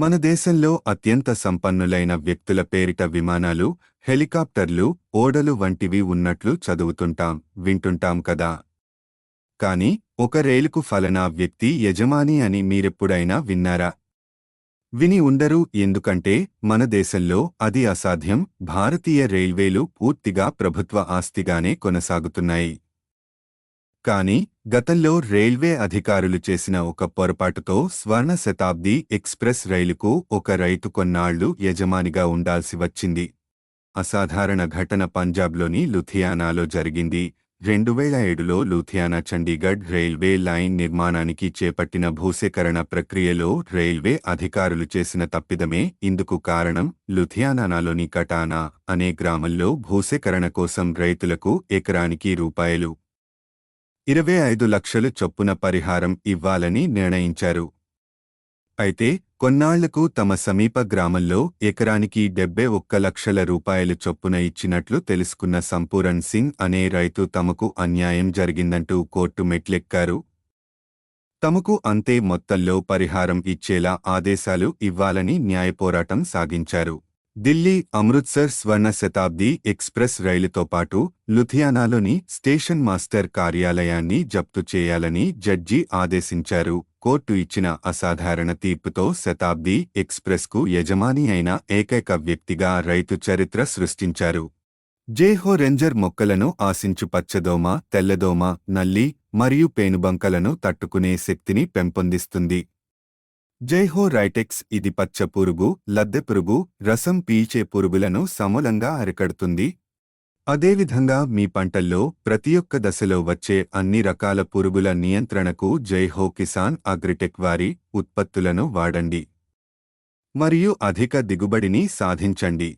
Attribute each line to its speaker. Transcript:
Speaker 1: మన దేశంలో అత్యంత సంపన్నులైన వ్యక్తుల పేరిట విమానాలు హెలికాప్టర్లు ఓడలు వంటివి ఉన్నట్లు చదువుతుంటాం వింటుంటాం కదా. కాని ఒక రైలుకు ఫలనా వ్యక్తి యజమాని అని మీరెప్పుడైనా విన్నారా? విని ఉండరు ఎందుకంటే మన దేశంలో అది అసాధ్యం భారతీయ రైల్వేలు పూర్తిగా ప్రభుత్వ ఆస్తిగానే కొనసాగుతున్నాయి. కాని గతంలో రైల్వే అధికారులు చేసిన ఒక పొరపాటుతో స్వర్ణ శతాబ్ది ఎక్స్ప్రెస్ రైలుకు ఒక రైతు కొన్నాళ్ళు యజమానిగా ఉండాల్సి వచ్చింది. అసాధారణ ఘటన పంజాబ్లోని లుథియానాలో జరిగింది. రెండు వేల ఏడులో లూథియానా చండీగఢ్ రైల్వే లైన్ నిర్మాణానికి చేపట్టిన భూసేకరణ ప్రక్రియలో రైల్వే అధికారులు చేసిన తప్పిదమే ఇందుకు కారణం లుథియానాలోని కటానా అనే గ్రామంలో భూసేకరణ కోసం రైతులకు ఎకరానికి రూపాయలు ఇరవై ఐదు లక్షలు చొప్పున పరిహారం ఇవ్వాలని నిర్ణయించారు. అయితే కొన్నాళ్ళకు తమ సమీప గ్రామంలో ఎకరానికి డెబ్బై ఒక్క లక్షల రూపాయలు చొప్పున ఇచ్చినట్లు తెలుసుకున్న సంపూరణ్ సింగ్ అనే రైతు తమకు అన్యాయం జరిగిందంటూ కోర్టు మెట్లెక్కారు. తమకు అంతే మొత్తంలో పరిహారం ఇచ్చేలా ఆదేశాలు ఇవ్వాలని న్యాయపోరాటం సాగించారు. ఢిల్లీ అమృత్సర్ స్వర్ణ శతాబ్ది ఎక్స్ప్రెస్ రైలుతో పాటు లుధియానాలోని స్టేషన్ మాస్టర్ కార్యాలయాన్ని జప్తు చేయాలని జడ్జి ఆదేశించారు. కోర్టు ఇచ్చిన అసాధారణ తీర్పుతో శతాబ్ది ఎక్స్ప్రెస్కు యజమాని అయిన ఏకైక వ్యక్తిగా రైతు చరిత్ర సృష్టించారు. జేహో రెంజర్ మొక్కలను ఆశించు పచ్చదోమ తెల్లదోమ నల్లి మరియు పేనుబంకలను తట్టుకునే శక్తిని పెంపొందిస్తుంది. జైహో రైటెక్స్ ఇది పచ్చ పురుగు లద్దె పురుగు రసం పీల్చే పురుగులను సమూలంగా అరికడుతుంది. అదేవిధంగా మీ పంటల్లో ప్రతి ఒక్క దశలో వచ్చే అన్ని రకాల పురుగుల నియంత్రణకు జైహో కిసాన్ అగ్రిటెక్ వారి ఉత్పత్తులను వాడండి. మరియు అధిక దిగుబడిని సాధించండి.